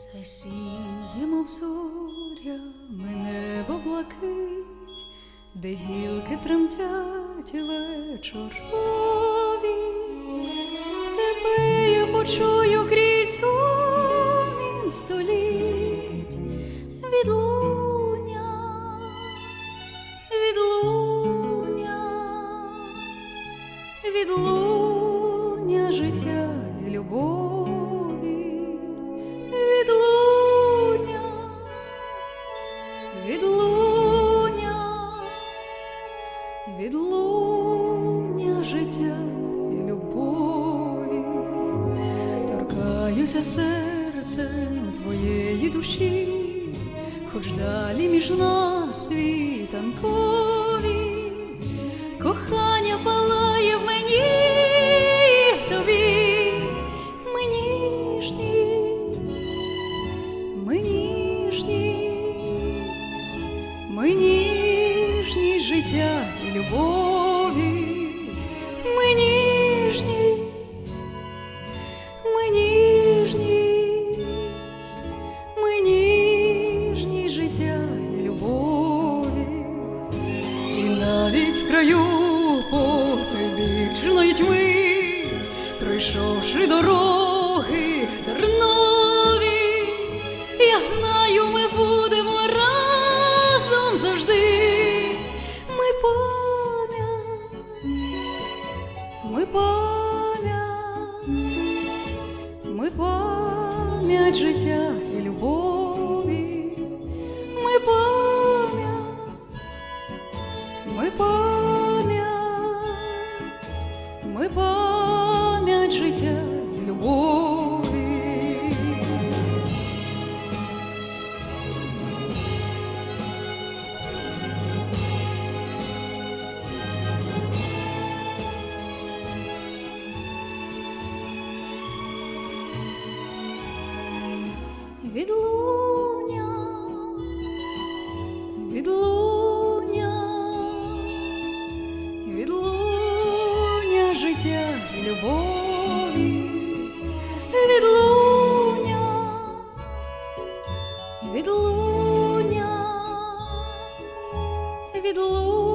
Засіємо зорями небо блакить, де гілки тремтять вечорові. Тебе я почую крізь гомін століть, відлуня, відлуня, відлуня життя і любові, відлуня життя і любові, торкаюся серцем твоєї душі, хоч далі між нас світанкові, кохання любові, ми ніжність, ми ніжність, ми ніжність життя і любові. І навіть в краю потойбічної тьми, пройшовши дороги ми пам'ять, ми пам'ять життя і любові, ми пам'ять. Ми пам'ять, ми пам'ять Відлуня, відлуня, відлуня життя і любові, відлуня, відлуня, відлуня.